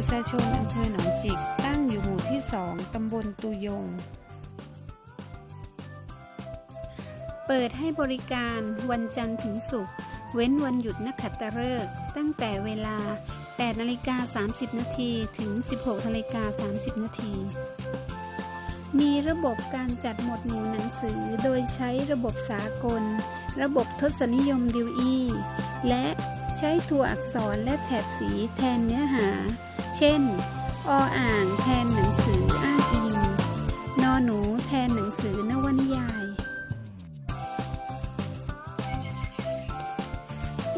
ประชาชนอำเภอหนองจิก ตั้งอยู่หมู่ที่ 2 ตำบลตุยง เปิดให้บริการวันจันทร์ถึงศุกร์ เว้นวันหยุดนักขัตฤกษ์ตั้งแต่เวลา 8นาฬิกา30 นาทีถึง 16นาฬิกา30 นาทีมีระบบการจัดหมวดหมู่หนังสือโดยใช้ระบบสากล ระบบทศนิยมดิวอีและใช้ตัวอักษรและแถบสีแทนเนื้อหา เช่น ออ่างแทนหนังสืออ้างอิง นอหนูแทนหนังสือนวนิยาย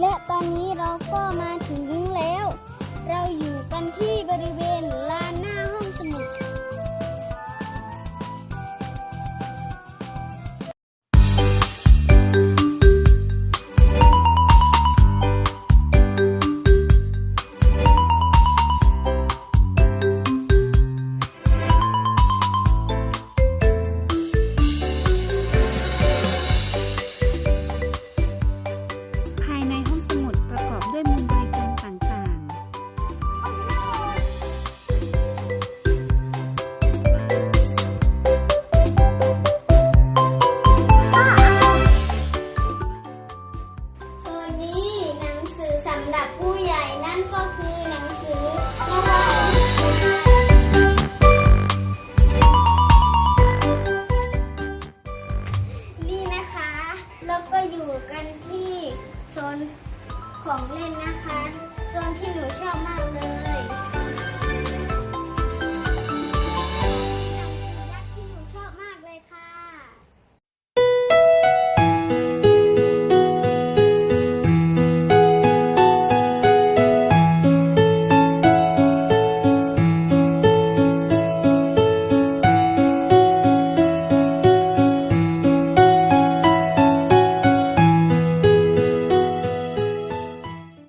และตอนนี้เราก็มาถึงแล้วเราอยู่กันที่บริเวณลา แล้วก็อยู่กันที่โซนของเล่นนะคะ โซนที่หนูชอบมากเลย